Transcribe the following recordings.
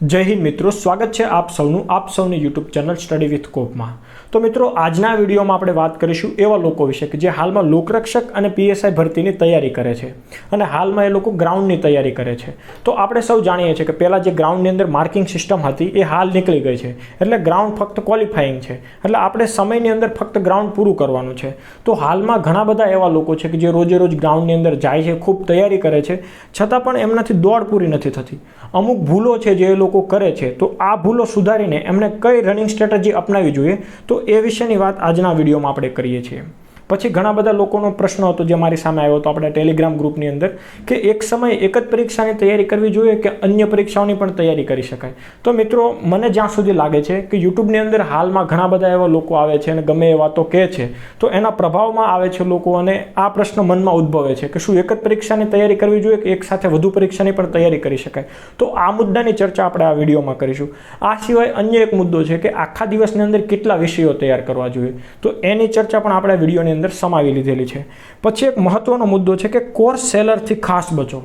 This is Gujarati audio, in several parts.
જય હિન્દ મિત્રો, સ્વાગત છે આપ સૌનું, આપ સૌની યુટ્યુબ ચેનલ સ્ટડી વિથ કોપમાં તો મિત્રો, આજના વિડીયોમાં આપણે વાત કરીશું એવા લોકો વિશે કે જે હાલમાં લોકરક્ષક અને પીએસઆઈ ભરતીની તૈયારી કરે છે અને હાલમાં એ લોકો ગ્રાઉન્ડની તૈયારી કરે છે. તો આપણે સૌ જાણીએ છીએ કે પહેલાં જે ગ્રાઉન્ડની અંદર માર્કિંગ સિસ્ટમ હતી એ હાલ નીકળી ગઈ છે. એટલે ગ્રાઉન્ડ ફક્ત ક્વોલિફાઈંગ છે. એટલે આપણે સમયની અંદર ફક્ત ગ્રાઉન્ડ પૂરું કરવાનું છે. તો હાલમાં ઘણા બધા એવા લોકો છે કે જે રોજે રોજ ગ્રાઉન્ડની અંદર જાય છે, ખૂબ તૈયારી કરે છે. છતાં પણ એમનાથી દોડ પૂરી નથી થતી. અમુક ભૂલો છે જે એ લોકો કરે છે, તો આ ભૂલો સુધારીને એમણે કઈ રનિંગ સ્ટ્રેટેજી અપનાવવી જોઈએ? તો એ વિશેની વાત આજના વિડીયોમાં આપણે કરીએ છીએ. પછી ઘણા બધા લોકોનો પ્રશ્ન હતો જે મારી સામે આવ્યો હતો આપણે ટેલિગ્રામ ગ્રુપની અંદર, કે એક સમયે એક જ પરીક્ષાની તૈયારી કરવી જોઈએ કે અન્ય પરીક્ષાઓની પણ તૈયારી કરી શકાય? તો મિત્રો, મને જ્યાં સુધી લાગે છે કે યુટ્યુબની અંદર હાલમાં ઘણા બધા એવા લોકો આવે છે અને ગમે એ વાતો કહે છે, તો એના પ્રભાવમાં આવે છે લોકો અને આ પ્રશ્ન મનમાં ઉદ્ભવે છે કે શું એક જ પરીક્ષાની તૈયારી કરવી જોઈએ કે એક સાથે વધુ પરીક્ષાની પણ તૈયારી કરી શકાય? તો આ મુદ્દાની ચર્ચા આપણે આ વિડીયોમાં કરીશું. આ સિવાય અન્ય એક મુદ્દો છે કે આખા દિવસની અંદર કેટલા વિષયો તૈયાર કરવા જોઈએ? તો એની ચર્ચા પણ આપણે વિડીયોની અંદર સમાવી લીધેલી છે. પછી એક મહત્વનો મુદ્દો છે કે કોર્સ સેલરથી ખાસ બચો.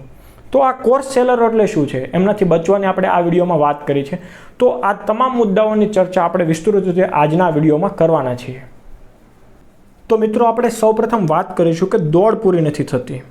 તો આ કોર્સ સેલર એટલે શું છે? એમનાથી બચવાની આપણે આ વિડીયોમાં વાત કરી છે. તો આ તમામ મુદ્દાઓની ચર્ચા આપણે વિસ્તૃત રીતે આજના વિડીયોમાં કરવાના છીએ. તો મિત્રો, આપણે સૌપ્રથમ વાત કરીશું કે દોડ પૂરી નથી થતી.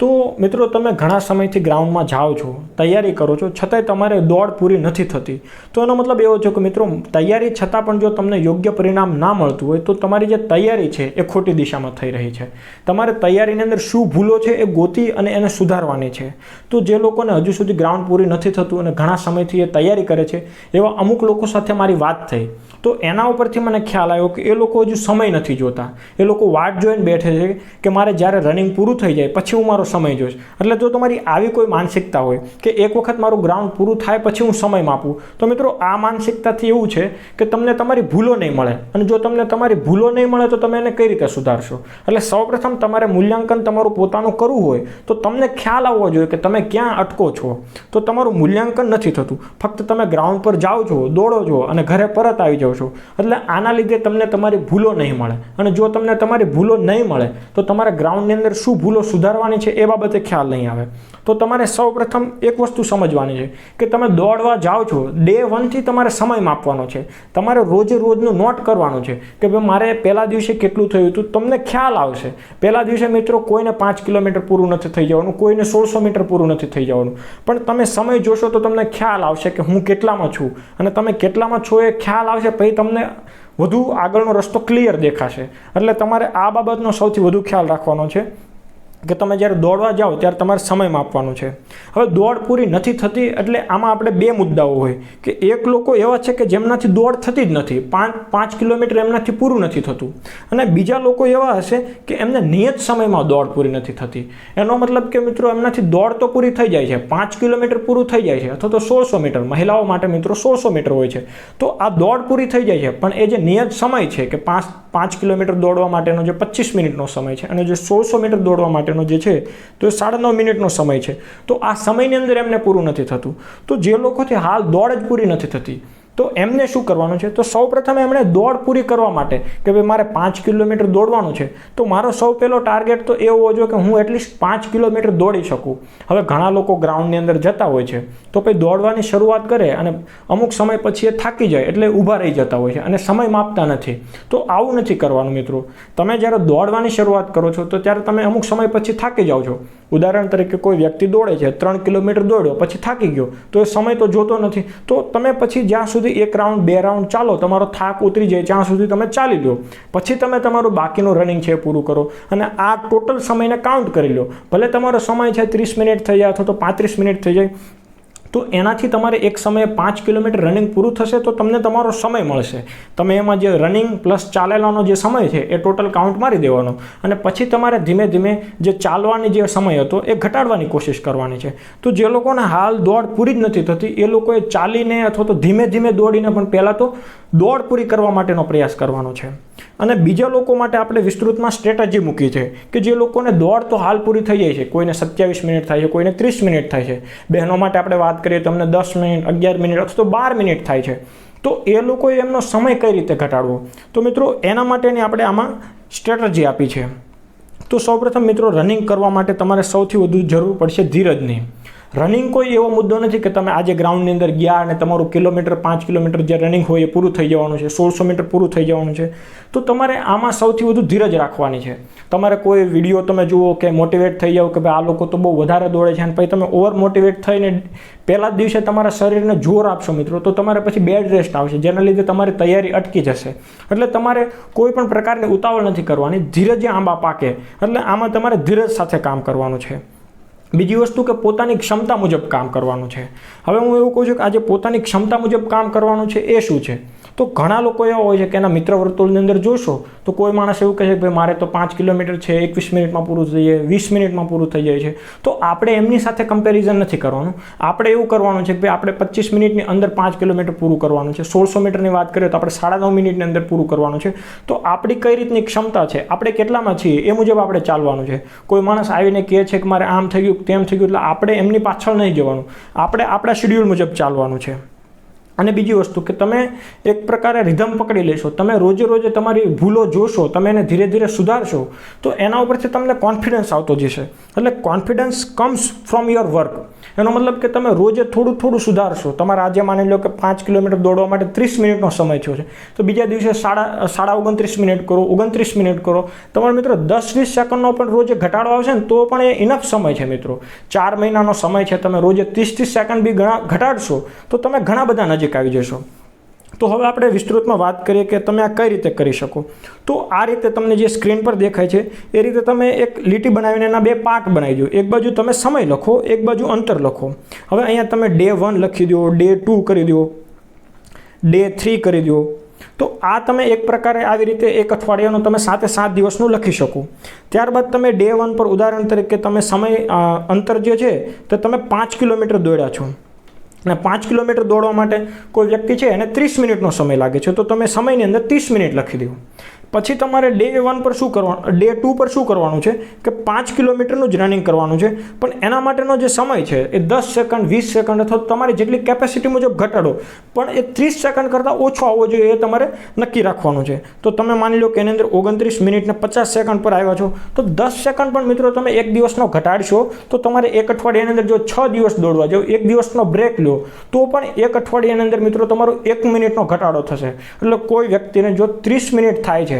તો મિત્રો તમે ઘણા સમયથી ગ્રાઉન્ડમાં જાઓ છો, તૈયારી કરો છો, છતાંય તમારે દોડ પૂરી નથી થતી. તો એનો મતલબ એવો છે કે મિત્રો, તૈયારી છતાં પણ જો તમને યોગ્ય પરિણામ ના મળતું હોય, તો તમારી જે તૈયારી છે એ ખોટી દિશામાં થઈ રહી છે. તમારે તૈયારીની અંદર શું ભૂલો છે એ ગોતી અને એને સુધારવાની છે. તો જે લોકોને હજુ સુધી ગ્રાઉન્ડ પૂરી નથી થતું અને ઘણા સમયથી એ તૈયારી કરે છે, એવા અમુક લોકો સાથે મારી વાત થઈ. તો એના ઉપરથી મને ખ્યાલ આવ્યો કે એ લોકો હજુ સમય નથી જોતા. એ લોકો વાટ જોઈને બેઠે છે કે મારે જ્યારે રનિંગ પૂરું થઈ જાય, પછી હું મારો સમય જોઈશ. એટલે જો તમારી આવી કોઈ માનસિકતા હોય કે એક વખત મારું ગ્રાઉન્ડ પૂરું થાય, પછી હું સમય માપું, તો મિત્રો આ માનસિકતાથી એવું છે કે તમને તમારી ભૂલો નહીં મળે. અને જો તમને તમારી ભૂલો નહીં મળે, તો તમે એને કઈ રીતે સુધારશો? એટલે સૌપ્રથમ તમારે મૂલ્યાંકન તમારું પોતાનું કરવું હોય, તો તમને ખ્યાલ આવવો જોઈએ કે તમે ક્યાં અટકો છો. તો તમારું મૂલ્યાંકન નથી થતું. ફક્ત તમે ગ્રાઉન્ડ પર જાઓ છો, દોડો છો અને ઘરે પરત આવી જાઓ છો. એટલે આના લીધે તમને તમારી ભૂલો નહીં મળે. અને જો તમને તમારી ભૂલો નહીં મળે, તો તમારે ગ્રાઉન્ડની અંદર શું ભૂલો સુધારવાની છે એ બાબતે ખ્યાલ નહીં આવે. તો તમારે સૌપ્રથમ એક વસ્તુ સમજવાની છે કે તમે દોડવા જાઓ છો, ડે વનથી તમારે સમય માપવાનો છે. તમારે રોજે રોજનું નોટ કરવાનું છે કે ભાઈ મારે પહેલા દિવસે કેટલું થયું હતું, તમને ખ્યાલ આવશે. પહેલા દિવસે મિત્રો કોઈને પાંચ કિલોમીટર પૂરું નથી થઈ જવાનું, કોઈને સોળસો મીટર પૂરું નથી થઈ જવાનું. પણ તમે સમય જોશો તો તમને ખ્યાલ આવશે કે હું કેટલામાં છું. અને તમે કેટલામાં છો એ ખ્યાલ આવશે પછી તમને વધુ આગળનો રસ્તો ક્લિયર દેખાશે. એટલે તમારે આ બાબતનો સૌથી વધુ ખ્યાલ રાખવાનો છે. કે તમે જ્યારે દોડવા જાઓ ત્યારે તમારે સમય માપવાનો છે. હવે દોડ પૂરી નથી થતી એટલે આમાં આપણે બે મુદ્દાઓ હોય. કે એક લોકો એવા છે કે જેમનાથી દોડ થતી જ નથી, પાંચ પાંચ કિલોમીટર એમનાથી પૂરું નથી થતું. અને બીજા લોકો એવા હશે કે એમને નિયત સમયમાં દોડ પૂરી નથી થતી. એનો મતલબ કે મિત્રો એમનાથી દોડ તો પૂરી થઈ જાય છે, પાંચ કિલોમીટર પૂરું થઈ જાય છે અથવા તો સોળસો મીટર. મહિલાઓ માટે મિત્રો સોળસો મીટર હોય છે. તો આ દોડ પૂરી થઈ જાય છે. પણ એ જે નિયત સમય છે કે પાંચ પાંચ કિલોમીટર દોડવા માટેનો જે પચીસ મિનિટનો સમય છે અને જે સોળસો મીટર દોડવા માટે માટેનો જે છે, તો એ સાડા નવ મિનિટનો સમય છે. તો આ સમયની અંદર એમને પૂરું નથી થતું. તો જે લોકોથી હાલ દોડ જ પૂરી નથી થતી તો એમને શું કરવાનું છે? તો સૌ પ્રથમ એમણે દોડ પૂરી કરવા માટે કે ભાઈ મારે પાંચ કિલોમીટર દોડવાનું છે. તો મારો સૌ પહેલો ટાર્ગેટ તો એવો હોવો જોઈએ કે હું એટલીસ્ટ પાંચ કિલોમીટર દોડી શકું. હવે ઘણા લોકો ગ્રાઉન્ડની અંદર જતા હોય છે. તો પછી દોડવાની શરૂઆત કરે અને અમુક સમય પછી એ થાકી જાય એટલે ઊભા રહી જતા હોય છે અને સમય માપતા નથી. તો આવું નથી કરવાનું મિત્રો. તમે જ્યારે દોડવાની શરૂઆત કરો છો તો ત્યારે તમે અમુક સમય પછી થાકી જાઓ છો. ઉદાહરણ તરીકે કોઈ વ્યક્તિ દોડે છે, ત્રણ કિલોમીટર દોડ્યો, પછી થાકી ગયો, તો એ સમય તો જોતો નથી. તો તમે પછી જ્યાં સુધી એક રાઉન્ડ બે રાઉન્ડ ચાલો, તમારો થાક ઉતરી જાય ત્યાં સુધી તમે ચાલી લો. પછી તમે તમારું બાકીનું રનિંગ છે પૂરું કરો અને આ ટોટલ સમયને કાઉન્ટ કરી લો. ભલે તમારો સમય છે ત્રીસ મિનિટ થઈ જાય અથવા તો પાંત્રીસ મિનિટ થઈ જાય તો એનાથી તમારે એક સમયે પાંચ કિલોમીટર રનિંગ પૂરું થશે તો તમને તમારો સમય મળશે. તમે એમાં જે રનિંગ પ્લસ ચાલેલાનો જે સમય છે, એ ટોટલ કાઉન્ટ મારી દેવાનો. અને પછી તમારે ધીમે ધીમે જે ચાલવાની જે સમય હતો, એ ઘટાડવાની કોશિશ કરવાની છે. તો જે લોકોને હાલ દોડ પૂરી જ નથી થતી, એ લોકોએ ચાલીને અથવા તો ધીમે ધીમે દોડીને પણ પહેલાં તો દોડ પૂરી કરવા માટેનો પ્રયાસ કરવાનો છે. અને બીજા લોકો માટે આપણે વિસ્તૃતમાં સ્ટ્રેટજી મૂકી છે કે જે લોકોને દોડ તો હાલ પૂરી થઈ જાય છે. કોઈને સત્યાવીસ મિનિટ થાય છે, કોઈને ત્રીસ મિનિટ થાય છે. બહેનો માટે આપણે વાત કરીએ તો અમને દસ મિનિટ, અગિયાર મિનિટ અથવા તો બાર મિનિટ થાય છે. તો એ લોકોએ એમનો સમય કઈ રીતે ઘટાડવો? તો મિત્રો, એના માટેની આપણે આમાં સ્ટ્રેટજી આપી છે. તો સૌપ્રથમ મિત્રો, રનિંગ કરવા માટે તમારે સૌથી વધુ જરૂર પડશે ધીરજની. રનિંગ કોઈ એવો મુદ્દો નથી કે તમે આજે ગ્રાઉન્ડની અંદર ગયા અને તમારું કિલોમીટર, પાંચ કિલોમીટર જે રનિંગ હોય એ પૂરું થઈ જવાનું છે, સોળસો મીટર પૂરું થઈ જવાનું છે. તો તમારે આમાં સૌથી વધુ ધીરજ રાખવાની છે. તમારે કોઈ વીડિયો તમે જુઓ કે મોટિવેટ થઈ જાઓ કે ભાઈ આ લોકો તો બહુ વધારે દોડે છે અને પછી તમે ઓવર મોટિવેટ થઈને પહેલા જ દિવસે તમારા શરીરને જોર આપશો મિત્રો, તો તમારે પછી બેડ રેસ્ટ આવશે, જેના લીધે તમારી તૈયારી અટકી જશે. એટલે તમારે કોઈ પણ પ્રકારની ઉતાવળ નથી કરવાની, ધીરજે આંબા પાકે. એટલે આમાં તમારે ધીરજ સાથે કામ કરવાનું છે. બીજી વસ્તુ કે પોતાની ક્ષમતા મુજબ કામ કરવાનું છે. હવે હું એવું કહું છું કે આજે પોતાની ક્ષમતા મુજબ કામ કરવાનું છે એ શું છે? તો ઘણા લોકો એવા હોય છે કે એના મિત્ર વર્તુળની અંદર જોશો, તો કોઈ માણસ એવું કહે છે કે ભાઈ મારે તો પાંચ કિલોમીટર છે, એકવીસ મિનિટમાં પૂરું થઈ જાય, વીસ મિનિટમાં પૂરું થઈ જાય છે. તો આપણે એમની સાથે કમ્પેરિઝન નથી કરવાનું. આપણે એવું કરવાનું છે કે ભાઈ આપણે પચીસ મિનિટની અંદર પાંચ કિલોમીટર પૂરું કરવાનું છે. સોળસો મીટરની વાત કરીએ તો આપણે સાડા નવ મિનિટની અંદર પૂરું કરવાનું છે. તો આપણી કઈ રીતની ક્ષમતા છે? આપણે કેટલામાં છીએ? એ મુજબ આપણે ચાલવાનું છે. કોઈ માણસ આવીને કહે છે કે મારે આમ થઈ ગયું, તેમ થઈ ગયું, એટલે આપણે એમની પાછળ નહીં જવાનું. આપણે આપણા શેડ્યુલ મુજબ ચાલવાનું છે. અને બીજી વસ્તુ કે તમે એક પ્રકારે રિધમ પકડી લેશો, તમે રોજે રોજે તમારી ભૂલો જોશો, તમે એને ધીરે ધીરે સુધારશો, તો એના ઉપરથી તમને કોન્ફિડન્સ આવતો જશે. એટલે confidence comes from your work એનો મતલબ કે તમે રોજે થોડું થોડું સુધારશો. તમારે આજે માની લો કે પાંચ કિલોમીટર દોડવા માટે ત્રીસ મિનિટનો સમય થયો છે. તો બીજા દિવસે સાડા સાડા ઓગણત્રીસ મિનિટ કરો, ઓગણત્રીસ મિનિટ કરો. તમારા મિત્રો દસ વીસ સેકન્ડનો પણ રોજે ઘટાડો આવશે ને તો પણ એ ઇનફ સમય છે મિત્રો. ચાર મહિનાનો સમય છે, તમે રોજે ત્રીસ ત્રીસ સેકન્ડ બી ઘણા, ઘટાડશો તો તમે ઘણા બધા નજીક આવી જશો. તો હવે આપણે વિસ્તૃતમાં વાત કરીએ કે તમે આ કઈ રીતે કરી શકો. તો આ રીતે તમને જે સ્ક્રીન પર દેખાય છે, એ રીતે તમે એક લીટી બનાવીને એના બે પાર્ટ બનાવી દો. એક બાજુ તમે સમય લખો, એક બાજુ અંતર લખો. હવે અહીંયા તમે ડે વન લખી દો, ડે ટુ કરી દો, ડે થ્રી કરી દો. તો આ તમે એક પ્રકારે આવી રીતે એક અઠવાડિયાનું તમે સાતે સાત દિવસનું લખી શકો. ત્યારબાદ તમે ડે વન પર ઉદાહરણ તરીકે તમે સમય અંતર જે છે, તે તમે પાંચ કિલોમીટર દોડ્યા છો. અને પાંચ કિલોમીટર દોડવા માટે કોઈ વ્યક્તિ છે એને ત્રીસ મિનિટનો સમય લાગે છે. તો તમે સમયની અંદર ત્રીસ મિનિટ લખી દો. પછી તમારે ડે વન પર શું કરવાનું ડે ટુ પર શું કરવાનું છે? કે પાંચ કિલોમીટરનું જ રનિંગ કરવાનું છે. પણ એના માટેનો જે સમય છે, એ દસ સેકન્ડ વીસ સેકન્ડ અથવા તમારી જેટલી કેપેસિટી મુજબ ઘટાડો, પણ એ ત્રીસ સેકન્ડ કરતાં ઓછો આવવો જોઈએ એ તમારે નક્કી રાખવાનું છે. તો તમે માની લો કે એની અંદર ઓગણત્રીસ મિનિટને પચાસ સેકન્ડ પર આવ્યા છો, તો દસ સેકન્ડ પણ મિત્રો તમે એક દિવસનો ઘટાડશો, તો તમારે એક અઠવાડિયાની અંદર જો છ દિવસ દોડવા જાઓ એક દિવસનો બ્રેક લો, તો પણ એક અઠવાડિયાની અંદર મિત્રો તમારો એક મિનિટનો ઘટાડો થશે. એટલે કોઈ વ્યક્તિને જો ત્રીસ મિનિટ થાય છે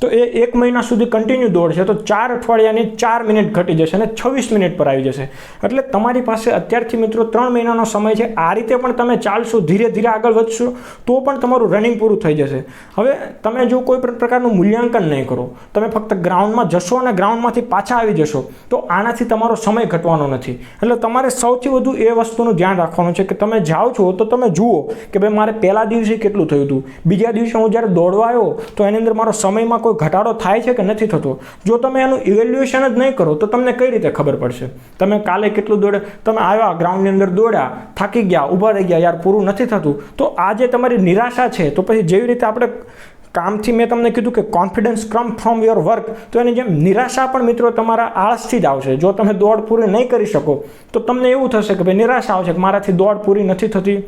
તો એ એક મહિના સુધી કન્ટિન્યુ દોડશે. તો ચાર અઠવાડિયાની ચાર મિનિટ ઘટી જશે અને છવ્વીસ મિનિટ પર આવી જશે. એટલે તમારી પાસે અત્યારથી મિત્રો ત્રણ મહિનાનો સમય છે. આ રીતે પણ તમે ચાલશો, ધીરે ધીરે આગળ વધશો, તો પણ તમારું રનિંગ પૂરું થઈ જશે. હવે તમે જો કોઈ પણ પ્રકારનું મૂલ્યાંકન નહીં કરો, તમે ફક્ત ગ્રાઉન્ડમાં જશો અને ગ્રાઉન્ડમાંથી પાછા આવી જશો, તો આનાથી તમારો સમય ઘટવાનો નથી. એટલે તમારે સૌથી વધુ એ વસ્તુનું ધ્યાન રાખવાનું છે કે તમે જાઓ છો તો તમે જુઓ કે ભાઈ મારે પહેલા દિવસે કેટલું થયું હતું. બીજા દિવસે હું જ્યારે દોડવા આવ્યો, તો એની અંદર મારો સમયમાં કોઈ ઘટાડો થાય છે કે નથી થતો, જો તમે એનું ઇવેલ્યુએશન જ નહીં કરો, તો તમને કઈ રીતે ખબર પડશે? તમે કાલે કેટલું દોડે, તમે આવ્યા ગ્રાઉન્ડની અંદર દોડ્યા, થાકી ગયા, ઊભા રહી ગયા, યાર પૂરું નથી થતું, તો આ જે તમારી નિરાશા છે, તો પછી જેવી રીતે આપણે કામથી મેં તમને કીધું કે confidence come from your work તો એની જેમ નિરાશા પણ મિત્રો તમારા આળસથી જ આવશે. જો તમે દોડ પૂરી નહીં કરી શકો, તો તમને એવું થશે કે ભાઈ નિરાશા આવશે કે મારાથી દોડ પૂરી નથી થતી.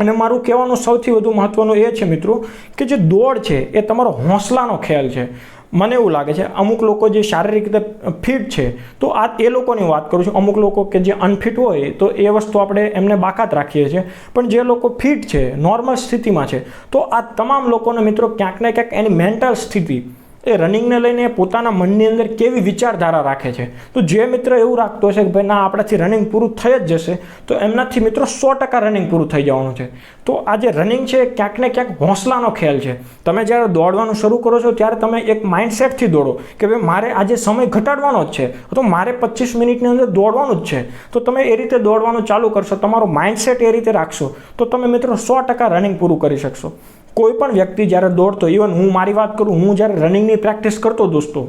અને મારું કહેવાનું સૌથી વધુ મહત્ત્વનું એ છે મિત્રો કે જે દોડ છે એ તમારો હોંસલાનો ખ્યાલ છે. મને એવું લાગે છે અમુક લોકો જે શારીરિક રીતે ફિટ છે, તો આ એ લોકોની વાત કરું છું. અમુક લોકો કે જે અનફિટ હોય, તો એ વસ્તુ આપણે એમને બાકાત રાખીએ છીએ. પણ જે લોકો ફિટ છે નોર્મલ સ્થિતિમાં છે, તો આ તમામ લોકોને મિત્રો ક્યાંક ને ક્યાંક એની મેન્ટલ સ્થિતિ એ રનિંગને લઈને પોતાના મનની અંદર કેવી વિચારધારા રાખે છે? તો જે મિત્ર એવું રાખતો હશે કે ભાઈ, ના, આપણાથી રનિંગ પૂરું થઈ જ જશે, તો એમનાથી મિત્રો સો ટકા રનિંગ પૂરું થઈ જવાનું છે. તો આ જે રનિંગ છે ક્યાંક ને ક્યાંક હોંસલાનો ખેલ છે. તમે જ્યારે દોડવાનું શરૂ કરો છો, ત્યારે તમે એક માઇન્ડસેટથી દોડો કે ભાઈ, મારે આજે સમય ઘટાડવાનો જ છે. તો મારે પચીસ મિનિટની અંદર દોડવાનું જ છે. તો તમે એ રીતે દોડવાનું ચાલુ કરશો, તમારો માઇન્ડસેટ એ રીતે રાખશો, તો તમે મિત્રો સો ટકા રનિંગ પૂરું કરી શકશો. કોઈ પણ વ્યક્તિ જ્યારે દોડતો ઇવન હું મારી વાત કરું, હું જ્યારે રનિંગની પ્રેક્ટિસ કરતો દોસ્તો,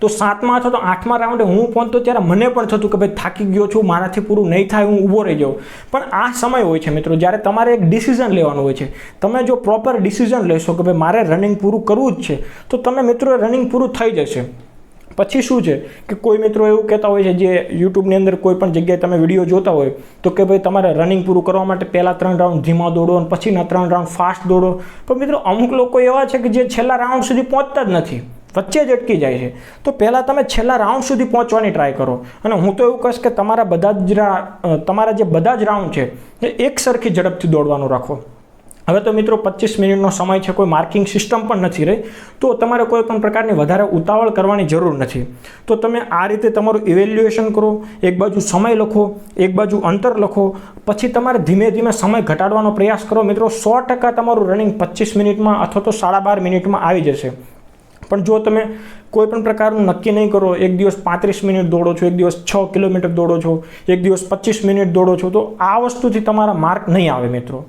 તો સાતમા અથવા તો આઠમા રાઉન્ડે હું પહોંચતો ત્યારે મને પણ થતું કે ભાઈ થાકી ગયો છું, મારાથી પૂરું નહીં થાય, હું ઊભો રહી જાઉં. પણ આ સમય હોય છે મિત્રો, જ્યારે તમારે એક ડિસિઝન લેવાનું હોય છે. તમે જો પ્રોપર ડિસિઝન લેશો કે ભાઈ મારે રનિંગ પૂરું કરવું જ છે, તો તમે મિત્રો રનિંગ પૂરું થઈ જશે. પછી શું છે કે કોઈ મિત્રો એવું કહેતા હોય છે જે યુટ્યુબની અંદર કોઈ પણ જગ્યાએ તમે વીડિયો જોતા હોય, તો કે ભાઈ તમારે રનિંગ પૂરું કરવા માટે પહેલાં ત્રણ રાઉન્ડ ધીમા દોડો અને પછીના ત્રણ રાઉન્ડ ફાસ્ટ દોડો. પણ મિત્રો અમુક લોકો એવા છે કે જે છેલ્લા રાઉન્ડ સુધી પહોંચતા જ નથી. વચ્ચે જ અટકી જાય છે. તો પહેલાં તમે છેલ્લા રાઉન્ડ સુધી પહોંચવાની ટ્રાય કરો. અને હું તો એવું કહીશ કે તમારા બધા જ તમારા જે બધા જ રાઉન્ડ છે, એ એક સરખી ઝડપથી દોડવાનું રાખો. હવે તો મિત્રો પચીસ મિનિટનો સમય છે, કોઈ માર્કિંગ સિસ્ટમ પણ નથી રહી, તો તમારે કોઈ પણ પ્રકારની વધારે ઉતાવળ કરવાની જરૂર નથી. તો તમે આ રીતે તમારું ઇવેલ્યુએશન કરો, એક બાજુ સમય લખો, એક બાજુ અંતર લખો, પછી તમારે ધીમે ધીમે સમય ઘટાડવાનો પ્રયાસ કરો. મિત્રો, સો ટકા તમારું રનિંગ પચીસ મિનિટમાં અથવા તો સાડા બાર મિનિટમાં આવી જશે. પણ જો તમે કોઈ પણ પ્રકારનું નક્કી નહીં કરો, એક દિવસ પાંત્રીસ મિનિટ દોડો છો, એક દિવસ છ કિલોમીટર દોડો છો, એક દિવસ પચીસ મિનિટ દોડો છો, તો આ વસ્તુથી તમારા માર્ક નહીં આવે મિત્રો.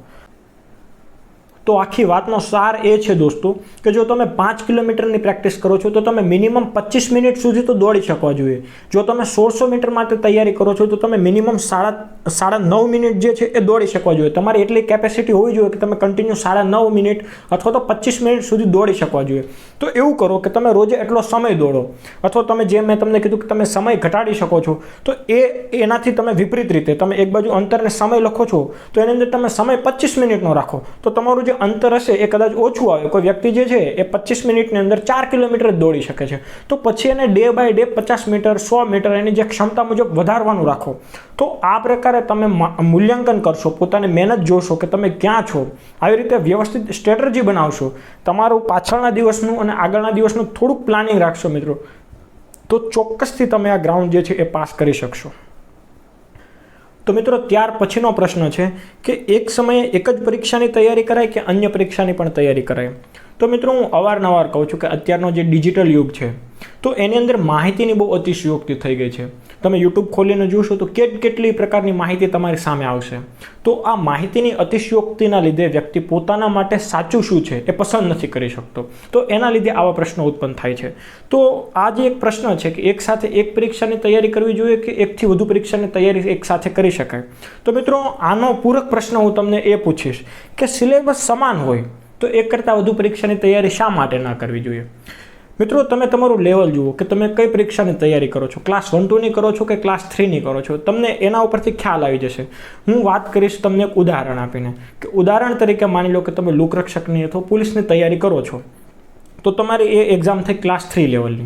તો આખી વાતનો સાર એ છે દોસ્તો કે જો તમે પાંચ કિલોમીટરની પ્રેક્ટિસ કરો છો તો તમે મિનિમમ પચીસ મિનિટ સુધી તો દોડી શકવા જોઈએ. જો તમે સોળસો મીટર માટે તૈયારી કરો છો તો તમે મિનિમમ સાડા સાડા નવ મિનિટ જે છે એ દોડી શકવા જોઈએ. તમારી એટલી કેપેસિટી હોવી જોઈએ કે તમે કન્ટિન્યુ સાડા નવ મિનિટ અથવા તો પચીસ મિનિટ સુધી દોડી શકવા જોઈએ. તો એવું કરો કે તમે રોજે એટલો સમય દોડો અથવા તમે જેમ મેં તમને કીધું કે તમે સમય ઘટાડી શકો છો, તો એ, એનાથી તમે વિપરીત રીતે તમે એક બાજુ અંતરને સમય લખો છો, તો એની અંદર તમે સમય પચીસ મિનિટનો રાખો. તો તમારું જે અંતર હશે એ કદાચ ઓછું આવે. કોઈ વ્યક્તિ જે છે એ પચીસ મિનિટની અંદર ચાર કિલોમીટર દોડી શકે છે. તો પછી એને ડે બાય ડે પચાસ મીટર, સો મીટર એની જે ક્ષમતા મુજબ વધારવાનું રાખો. તો આ પ્રકારે તમે મૂલ્યાંકન કરશો, પોતાની મહેનત જોશો કે તમે ક્યાં છો. આવી રીતે વ્યવસ્થિત સ્ટ્રેટર્જી બનાવશો. તમારું પાછળના દિવસનું અને આગળના દિવસનું થોડુંક પ્લાનિંગ રાખશો મિત્રો. તો ચોક્કસથી તમે આ ગ્રાઉન્ડ જે છે એ પાસ કરી શકશો. તો મિત્રો ત્યાર પછીનો પ્રશ્ન છે કે એક સમયે એક જ પરીક્ષાની તૈયારી કરાય કે અન્ય પરીક્ષાની પણ તૈયારી કરાય? તો મિત્રો હું અવારનવાર કહું છું કે અત્યારનો જે ડિજિટલ યુગ છે, તો એની અંદર માહિતીની બહુ અતિશયોક્તિ થઈ ગઈ છે. તમે યુટ્યુબ ખોલીને જોશો તો કેટ કેટલી પ્રકારની માહિતી તમારી સામે આવશે. તો આ માહિતીની અતિશયોક્તિના લીધે વ્યક્તિ પોતાના માટે સાચું શું છે એ પસંદ નથી કરી શકતો. તો એના લીધે આવા પ્રશ્નો ઉત્પન્ન થાય છે. તો આ જે એક પ્રશ્ન છે કે એક સાથે એક પરીક્ષાની તૈયારી કરવી જોઈએ કે એકથી વધુ પરીક્ષાની તૈયારી એક સાથે કરી શકાય? તો મિત્રો, આનો પૂરક પ્રશ્ન હું તમને એ પૂછીશ કે સિલેબસ સમાન હોય તો એક કરતાં વધુ પરીક્ષાની તૈયારી શા માટે ના કરવી જોઈએ? મિત્રો, તમે તમારું લેવલ જુઓ કે તમે કઈ પરીક્ષાની તૈયારી કરો છો? ક્લાસ વન ટુની કરો છો કે ક્લાસ થ્રીની કરો છો? તમને એના ઉપરથી ખ્યાલ આવી જશે. હું વાત કરીશ તમને એક ઉદાહરણ આપીને. કે ઉદાહરણ તરીકે માની લો કે તમે લોકરક્ષકની અથવા પોલીસની તૈયારી કરો છો. તો તમારી એ એક્ઝામ થઈ ક્લાસ થ્રી લેવલની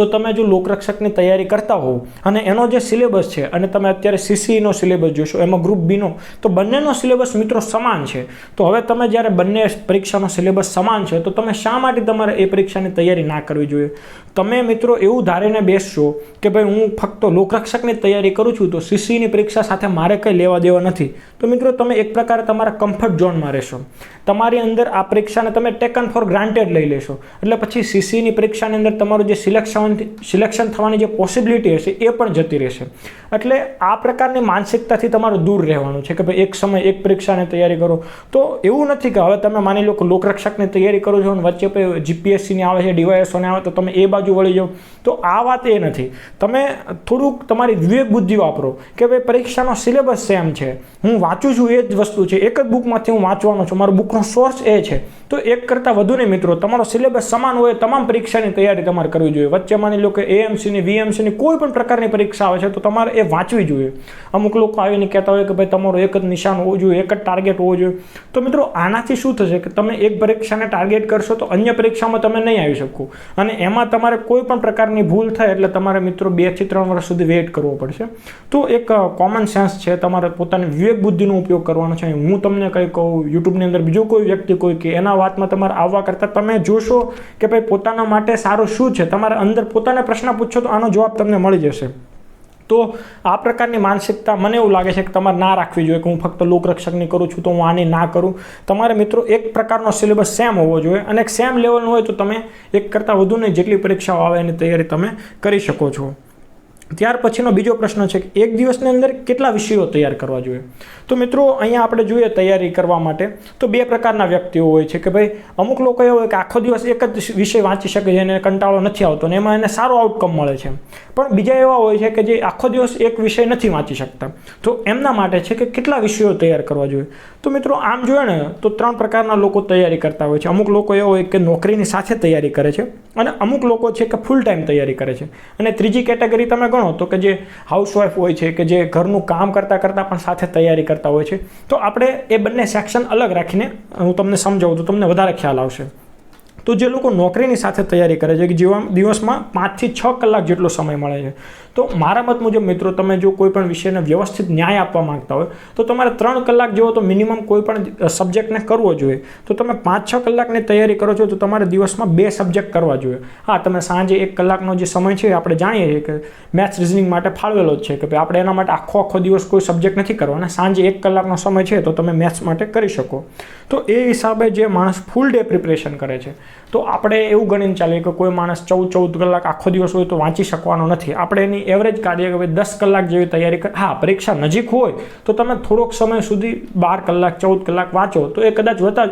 તો તમે જો લોકરક્ષકની તૈયારી કરતા હોવ અને એનો જે સિલેબસ છે અને તમે અત્યારે સીસીનો સિલેબસ જોશો, એમાં ગ્રુપ બીનો તો બંનેનો સિલેબસ મિત્રો સમાન છે. તો હવે તમે જ્યારે બંને પરીક્ષાનો સિલેબસ સમાન છે, તો તમે શા માટે તમારે એ પરીક્ષાની તૈયારી ના કરવી જોઈએ? તમે મિત્રો એવું ધારીને બેસશો કે ભાઈ હું ફક્ત લોકરક્ષકની તૈયારી કરું છું, તો સીસીની પરીક્ષા સાથે મારે કંઈ લેવા દેવા નથી. તો મિત્રો તમે એક પ્રકારે તમારા કમ્ફર્ટ ઝોનમાં રહેશો. તમારી અંદર આ પરીક્ષાને તમે ટેકન ફોર ગ્રાન્ટેડ લઈ લેશો. એટલે પછી સીસીની પરીક્ષાની અંદર તમારું જે સિલેક્શન સિલેક્શન થવાની જે પોસિબિલિટી હશે એ પણ જતી રહેશે. એટલે આ પ્રકારની માનસિકતાથી તમારે દૂર રહેવાનું છે કે ભાઈ એક સમય એક પરીક્ષાની તૈયારી કરો. તો એવું નથી કે હવે તમે માની લો કે લોકરક્ષકની તૈયારી કરો છો અને વચ્ચે જીપીએસસીની આવે છે ડીવાયએસઓને આવે તો તમે એ બાજુ વળી જાઓ. તો આ વાત એ નથી. તમે થોડુંક તમારી વિવેક બુદ્ધિ વાપરો કે ભાઈ પરીક્ષાનો સિલેબસ સેમ છે. હું વાંચું છું એ જ વસ્તુ છે. એક જ બુકમાંથી હું વાંચવાનો છું. મારો બુકનો સોર્સ એ છે. તો એક કરતાં વધુ નહીં મિત્રો, તમારો સિલેબસ સમાન હોય તમામ પરીક્ષાની તૈયારી તમારે કરવી જોઈએ. વચ્ચે માની લો કે એએમસીની વીએમસીની કોઈ પણ પ્રકારની પરીક્ષા આવે છે, તો તમારે એ વાંચવી જોઈએ. અમુક લોકો આવીને કહેતા હોય કે ભાઈ તમારો એક જ નિશાન હોવું જોઈએ, એક જ ટાર્ગેટ હોવો જોઈએ. તો મિત્રો, આનાથી શું થશે કે તમે એક પરીક્ષાને ટાર્ગેટ કરશો તો અન્ય પરીક્ષામાં તમે નહીં આવી શકો. અને એમાં તમારે કોઈ પણ પ્રકારની ભૂલ થાય એટલે તમારે મિત્રો બેથી ત્રણ વર્ષ સુધી વેઇટ કરવો પડશે. તો એક કોમન સેન્સ છે, તમારે પોતાની વિવેક બુદ્ધિનો ઉપયોગ કરવાનો છે. હું તમને કંઈ કહું યુટ્યુબની અંદર બીજું કોઈ વ્યક્તિ કોઈ કે એના વાતમાં તમારે આવવા કરતાં તમે જોશો કે ભાઈ પોતાના માટે સારું શું છે? તમારે અંદર પોતાને પ્રશ્ન પૂછો તો આનો જવાબ તમને મળી જશે. તો આ પ્રકારની માનસિકતા મને એવું લાગે છે કે તમારે ના રાખવી જોઈએ, કે હું ફક્ત લોકરક્ષકની કરું છું તો હું આની ના કરું. તમારે મિત્રો એક પ્રકારનો સિલેબસ સેમ હોવો જોઈએ અને સેમ લેવલનો હોય તો તમે એક કરતાં વધુ નહીં જેટલી પરીક્ષાઓ આવે એની તૈયારી તમે કરી શકો છો. ત્યાર પછીનો બીજો પ્રશ્ન છે કે એક દિવસની અંદર કેટલા વિષયો તૈયાર કરવા જોઈએ? તો મિત્રો, અહીંયા આપણે જોઈએ તૈયારી કરવા માટે, તો બે પ્રકારના વ્યક્તિઓ હોય છે કે ભાઈ, અમુક લોકો એવો હોય કે આખો દિવસ એક જ વિષય વાંચી શકે છે અને કંટાળો નથી આવતો ને એમાં એને સારો આઉટકમ મળે છે. પણ બીજા એવા હોય છે કે જે આખો દિવસ એક વિષય નથી વાંચી શકતા. તો એમના માટે છે કે કેટલા વિષયો તૈયાર કરવા જોઈએ? તો મિત્રો, આમ જોઈએ ને, તો ત્રણ પ્રકારના લોકો તૈયારી કરતા હોય છે. અમુક લોકો એવા હોય કે નોકરીની સાથે તૈયારી કરે છે અને અમુક લોકો છે કે ફૂલ ટાઈમ તૈયારી કરે છે. અને ત્રીજી કેટેગરી તમે ગણો તો કે જે હાઉસવાઈફ હોય છે કે જે ઘરનું કામ કરતાં કરતાં પણ સાથે તૈયારી કરતા હોય છે, તો આપણે એ બંને સેક્શન અલગ રાખીને હું તમને સમજાવું તો તમને વધારે ખ્યાલ આવશે. તો જે લોકો નોકરીની સાથે તૈયારી કરે છે, કે જેવા દિવસમાં પાંચથી છ કલાક જેટલો સમય મળે છે. તો મારા મત મુજબ મિત્રો, તમે જો કોઈ પણ વિષયને વ્યવસ્થિત ન્યાય આપવા માંગતા હોય, તો તમારે ત્રણ કલાક જેવો તો મિનિમમ કોઈ પણ સબ્જેક્ટને કરવો જોઈએ. તો તમે પાંચ છ કલાકની તૈયારી કરો છો, તો તમારે દિવસમાં બે સબ્જેક્ટ કરવા જોઈએ. હા, તમે સાંજે એક કલાકનો જે સમય છે, આપણે જાણીએ છીએ કે મેથ્સ રિઝનિંગ માટે ફાળવેલો જ છે, કે ભાઈ આપણે એના માટે આખો આખો દિવસ કોઈ સબ્જેક્ટ નથી કરવાના સાંજે એક કલાકનો સમય છે, તો તમે મેથ્સ માટે કરી શકો. તો એ હિસાબે જે માણસ ફૂલ ડે પ્રિપરેશન કરે છે, તો આપણે એવું ગણીને ચાલીએ કે કોઈ માણસ ચૌદ ચૌદ કલાક આખો દિવસ હોય તો વાંચી શકવાનો નથી. આપણે એની એવરેજ કાઢીએ કે દસ કલાક જેવી તૈયારી કર હા, પરીક્ષા નજીક હોય તો તમે થોડોક સમય સુધી બાર કલાક, ચૌદ કલાક વાંચો. તો એ કદાચ વતા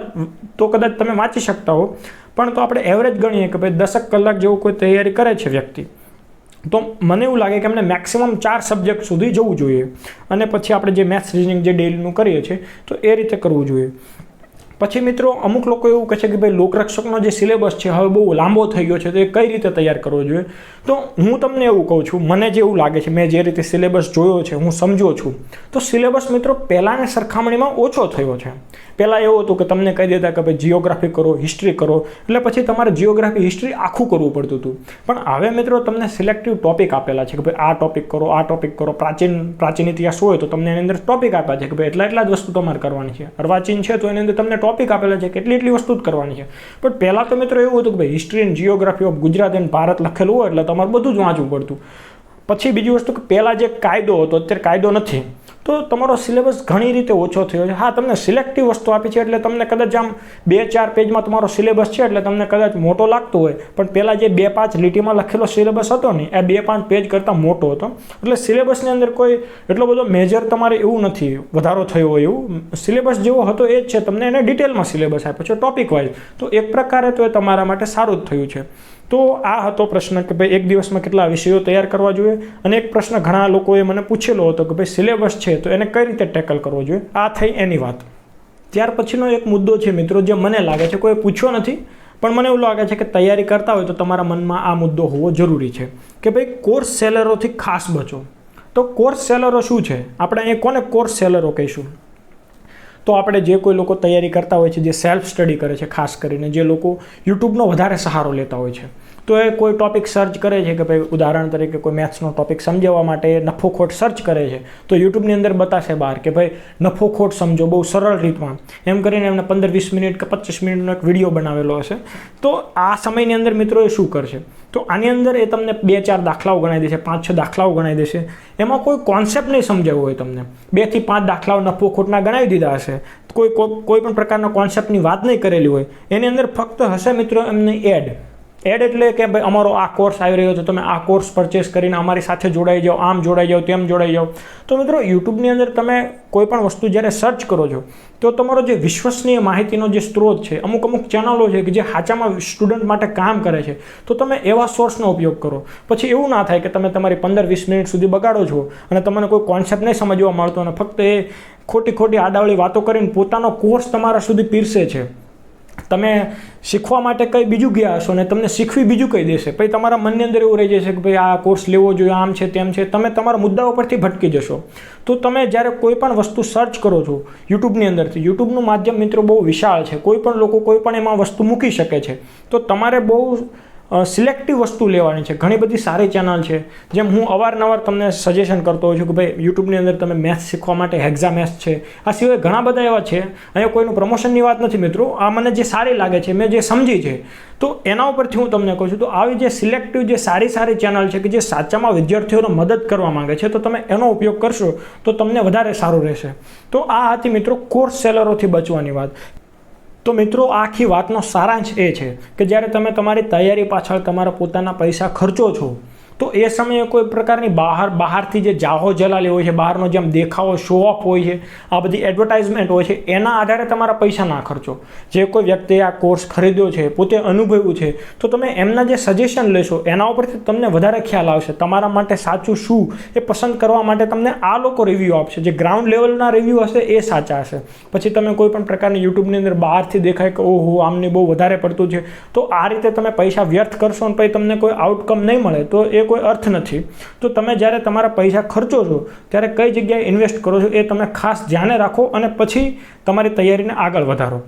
તો કદાચ તમે વાંચી શકતા હો. પણ તો આપણે એવરેજ ગણીએ કે ભાઈ દસક કલાક જેવું કોઈ તૈયારી કરે છે વ્યક્તિ. તો મને એવું લાગે કે એમને મેક્સિમમ ચાર સબ્જેક્ટ સુધી જવું જોઈએ. અને પછી આપણે જે મેથ્સ રિઝનિંગ જે ડેલીનું કરીએ છીએ, તો એ રીતે કરવું જોઈએ. પછી મિત્રો, અમુક લોકો એવું કહે છે કે ભાઈ લોકરક્ષકનો જે સિલેબસ છે, હવે બહુ લાંબો થઈ ગયો છે, તો એ કઈ રીતે તૈયાર કરવો જોઈએ? તો હું તમને એવું કહું છું, મને જે એવું લાગે છે, મેં જે રીતે સિલેબસ જોયો છે, હું સમજો છું. તો સિલેબસ મિત્રો, પહેલાંની સરખામણીમાં ઓછો થયો છે. પહેલાં એવું હતું કે તમને કહી દેતા કે ભાઈ જિયોગ્રાફી કરો હિસ્ટ્રી કરો, એટલે પછી તમારે જિયોગ્રાફી હિસ્ટ્રી આખું કરવું પડતું હતું. પણ હવે મિત્રો તમને સિલેક્ટિવ ટોપિક આપેલા છે કે ભાઈ આ ટોપિક કરો, આ ટોપિક કરો, પ્રાચીન પ્રાચીન ઇતિહાસ હોય તો તમને એની અંદર ટોપિક આપ્યા છે કે ભાઈ એટલા એટલા જ વસ્તુ તમારે કરવાની છે. અર્વાચીન છે તો એની અંદર તમને ટોપિક આપેલા છે કેટલી એટલી વસ્તુ જ કરવાની છે. પણ પહેલાં તો મિત્રો એવું હતું કે ભાઈ history and geography of Gujarat and Bharat લખેલું હોય એટલે તમારે બધું જ વાંચવું પડતું. પછી બીજી વસ્તુ કે પહેલાં જે કાયદો હતો, અત્યારે કાયદો નથી. તો તમારો સિલેબસ ઘણી રીતે ઓછો થયો છે. હા, તમને સિલેક્ટિવ વસ્તુ આપી છે એટલે તમને કદાચ આમ બે ચાર પેજમાં તમારો સિલેબસ છે એટલે તમને કદાચ મોટો લાગતો હોય. પણ પહેલાં જે બે પાંચ લીટીમાં લખેલો સિલેબસ હતો ને, એ બે પાંચ પેજ કરતાં મોટો હતો. એટલે સિલેબસની અંદર કોઈ એટલો બધો મેજર તમારે એવું નથી વધારો થયો હોય એવું. સિલેબસ જેવો હતો એ જ છે. તમને એને ડિટેલમાં સિલેબસ આપ્યો છે ટોપિક વાઇઝ તો એક પ્રકારે તો એ તમારા માટે સારું જ થયું છે. તો આ હતો પ્રશ્ન કે ભાઈ એક દિવસમાં કેટલા વિષયો તૈયાર કરવા જોઈએ? અને એક પ્રશ્ન ઘણા લોકોએ મને પૂછેલો હતો કે ભાઈ સિલેબસ છે તો એને કઈ રીતે ટેકલ કરવો જોઈએ? આ થઈ એની વાત. ત્યાર પછીનો એક મુદ્દો છે મિત્રો જે મને લાગે છે, કોઈ પૂછ્યો નથી, પણ મને એવું લાગે છે કે તૈયારી કરતા હોય તો તમારા મનમાં આ મુદ્દો હોવો જરૂરી છે. કે ભાઈ કોર્સ સેલરોથી ખાસ બચો. તો કોર્સ સેલરો શું છે? આપણે અહીં કોને કોર્સ સેલરો કહીશું? તો આપણે જે કોઈ લોકો તૈયારી કરતા હોય છે, જે સેલ્ફ સ્ટડી કરે છે, ખાસ કરીને જે લોકો યુટ્યુબનો વધારે સહારો લેતા હોય છે. તો એ કોઈ ટોપિક સર્ચ કરે છે કે ભાઈ ઉદાહરણ તરીકે કોઈ મેથ્સનો ટોપિક સમજાવવા માટે નફો ખોટ સર્ચ કરે છે, તો યુટ્યુબની અંદર બતાશે બહાર કે ભાઈ નફો ખોટ સમજો, બહુ સરળ રીતમાં. એમ કરીને એમને પંદર વીસ મિનિટ કે પચીસ મિનિટનો એક વીડિયો બનાવેલો હશે. તો આ સમયની અંદર મિત્રો એ શું કરશે? તો આની અંદર એ તમને બે ચાર દાખલાઓ ગણાવી દેશે, પાંચ છ દાખલાઓ ગણાવી દેશે. એમાં કોઈ કોન્સેપ્ટ નહીં સમજાવ્યો હોય તમને. બેથી પાંચ દાખલાઓ નફો ખોટના ગણાવી દીધા હશે. કોઈ કોઈ પણ પ્રકારના કોન્સેપ્ટની વાત નહીં કરેલી હોય. એની અંદર ફક્ત હશે મિત્રો એમને એડ એડ એટલે કે ભાઈ અમારો આ કોર્સ આવી રહ્યો છે, તમે આ કોર્સ પરચેસ કરીને અમારી સાથે જોડાઈ જાઓ, આમ જોડાઈ જાઓ, તેમ જોડાઈ જાઓ. તો મિત્રો, યુટ્યુબની અંદર તમે કોઈ પણ વસ્તુ જ્યારે સર્ચ કરો છો, તો તમારો જે વિશ્વસનીય માહિતીનો જે સ્ત્રોત છે, અમુક અમુક ચેનલો છે કે જે સાચામાં સ્ટુડન્ટ માટે કામ કરે છે, તો તમે એવા સોર્સનો ઉપયોગ કરો. પછી એવું ના થાય કે તમે તમારી પંદર વીસ મિનિટ સુધી બગાડો છો અને તમને કોઈ કોન્સેપ્ટ નહીં સમજવા મળતો અને ફક્ત એ ખોટી ખોટી આડાવળી વાતો કરીને પોતાનો કોર્સ તમારા સુધી પીરસે છે. તમે શીખવા માટે કંઈ બીજું ગયા હશો ને તમને શીખવી બીજું કહી દેશે? પછી તમારા મનની અંદર એવું રહી જશે કે ભાઈ આ કોર્સ લેવો જોઈએ, આમ છે, તેમ છે. તમે તમારા મુદ્દાઓ પરથી ભટકી જશો. તો તમે જ્યારે કોઈ પણ વસ્તુ સર્ચ કરો છો યુટ્યુબની અંદરથી યુટ્યુબનું માધ્યમ મિત્રો બહુ વિશાળ છે. કોઈ પણ લોકો કોઈ પણ એમાં વસ્તુ મૂકી શકે છે. તો તમારે બહુ સિલેક્ટિવ વસ્તુ લેવાની છે. ઘણી બધી સારી ચેનલ છે. જેમ હું અવારનવાર તમને સજેશન કરતો હોઉં છું કે ભાઈ યુટ્યુબની અંદર તમે મેથ્સ શીખવા માટે હેક્ઝા મેથ્સ છે. આ સિવાય ઘણા બધા એવા છે. અહીંયા કોઈનું પ્રમોશનની વાત નથી મિત્રો. આ મને જે સારી લાગે છે, મેં જે સમજી છે, તો એના ઉપરથી હું તમને કહું છું, તો આવી જે સિલેક્ટિવ જે સારી સારી ચેનલ છે કે જે સાચામાં વિદ્યાર્થીઓને મદદ કરવા માંગે છે, તો તમે એનો ઉપયોગ કરશો, તો તમને વધારે સારું રહેશે. તો આ હતી મિત્રો કોર્સ સેલરોથી બચવાની વાત. તો મિત્રો, આખી વાતનો સારાંશ એ છે કે જ્યારે તમે તમારી તૈયારી પાછળ તમારા પોતાના પૈસા ખર્ચો છો તો એ સમયે કોઈ પ્રકારની બહાર બહારથી જે જાહો જલાલી હોય છે, બહારનો જેમ દેખાવો શો ઓફ હોય છે, આ બધી એડવર્ટાઇઝમેન્ટ હોય છે, એના આધારે તમારા પૈસા ના ખર્ચો. જે કોઈ વ્યક્તિએ આ કોર્સ ખરીદ્યો છે, પોતે અનુભવ્યું છે, તો તમે એમના જે સજેશન લેશો, એના ઉપરથી તમને વધારે ખ્યાલ આવશે. તમારા માટે સાચું શું એ પસંદ કરવા માટે તમને આ લોકો રિવ્યૂ આપશે. જે ગ્રાઉન્ડ લેવલના રિવ્યૂ હશે એ સાચા હશે. પછી તમે કોઈ પણ પ્રકારની યુટ્યુબની અંદર બહારથી દેખાય કે, ઓહો, આમને બહુ વધારે પડતું છે. તો આ રીતે તમે પૈસા વ્યર્થ કરશો અને પછી તમને કોઈ આઉટકમ નહીં મળે. તો એ કોઈ અર્થ નથી. તો તમે જ્યારે તમારા પૈસા ખર્ચો છો, ત્યારે કઈ જગ્યાએ ઇન્વેસ્ટ કરો છો એ તમે ખાસ ધ્યાને રાખો અને પછી તમારી તૈયારીને આગળ વધારો.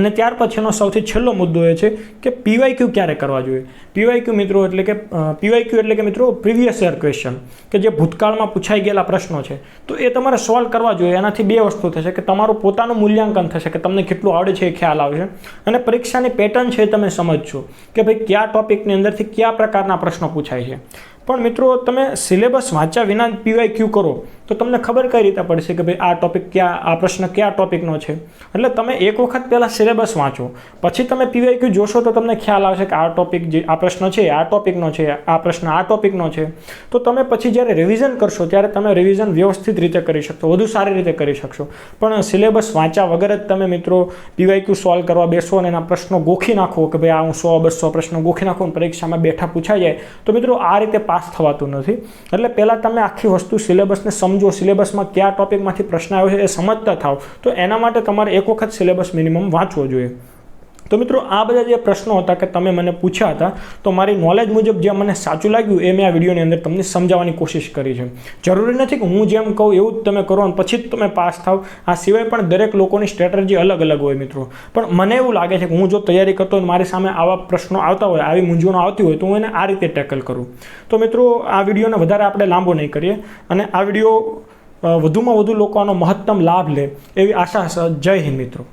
અને ત્યાર પછીનો સૌથી છેલ્લો મુદ્દો એ છે કે પીવાયક્યુ ક્યારે કરવા જોઈએ? પીવાયક્યુ મિત્રો એટલે કે પીવાયક્યુ એટલે કે મિત્રો પ્રીવિયસ યર ક્વેશ્ચન કે જે ભૂતકાળમાં પૂછાઈ ગયેલા પ્રશ્નો છે. તો એ તમારે સોલ્વ કરવા જોઈએ. એનાથી બે વસ્તુ થશે કે તમારું પોતાનું મૂલ્યાંકન થશે કે તમને કેટલું આવડે છે એ ખ્યાલ આવશે અને પરીક્ષાની પેટર્ન છે એ તમે સમજશો કે ભાઈ કયા ટોપિકની અંદરથી કયા પ્રકારના પ્રશ્નો પૂછાય છે. પણ મિત્રો તમે સિલેબસ વાંચ્યા વિના પીવાય ક્યુ કરો. તો તમને ખબર કઈ રીતે પડશે કે ભાઈ આ ટોપિક ક્યાં, આ પ્રશ્ન કયા ટોપિકનો છે? એટલે તમે એક વખત પહેલાં સિલેબસ વાંચો. પછી તમે પીવાય ક્યુ જોશો તો તમને ખ્યાલ આવશે કે આ ટોપિક જે, આ પ્રશ્ન છે, આ ટોપિકનો છે, આ પ્રશ્ન, આ ટોપિકનો છે. તો તમે પછી જ્યારે રિવિઝન કરશો ત્યારે તમે રિવિઝન વ્યવસ્થિત રીતે કરી શકશો, વધુ સારી રીતે કરી શકશો. પણ સિલેબસ વાંચ્યા વગર જ તમે મિત્રો પીવાય ક્યુ સોલ્વ કરવા બેસો અને એના પ્રશ્નો ગોખી નાખો કે ભાઈ આ હું સો, બસો પ્રશ્નો ગોખી નાખું પરીક્ષામાં બેઠા પૂછાઈ જાય, તો મિત્રો આ રીતે પાસ થવાતું નથી. એટલે પહેલાં તમે આખી વસ્તુ સિલેબસને સમજો સિલેબસમાં કયા ટોપિકમાંથી પ્રશ્ન આવ્યો છે એ સમજતા થાવ, તો એના માટે તમારે એક વખત સિલેબસ મિનિમમ વાંચવો જોઈએ. તો મિત્રો આ બધા જે પ્રશ્નો હતા કે તમે મને પૂછ્યા હતા, તો મારી નોલેજ મુજબ જે મને સાચું લાગ્યું એ મેં આ વિડીયોની અંદર તમને સમજાવવાની કોશિશ કરી છે. જરૂરી નથી કે હું જેમ કહું એવું જ તમે કરો અને પછી જ તમે પાસ થાવ. આ સિવાય પણ દરેક લોકોની સ્ટ્રેટર્જી અલગ અલગ હોય મિત્રો. પણ મને એવું લાગે છે કે હું જો તૈયારી કરતો હોય મારી સામે આવા પ્રશ્નો આવતા હોય, આવી મૂંઝવણો આવતી હોય, તો હું એને આ રીતે ટેકલ કરું. તો મિત્રો, આ વિડીયોને વધારે આપણે લાંબો નહીં કરીએ અને આ વીડિયો વધુમાં વધુ લોકો આનો મહત્તમ લાભ લે એવી આશા જય હિન્દ મિત્રો.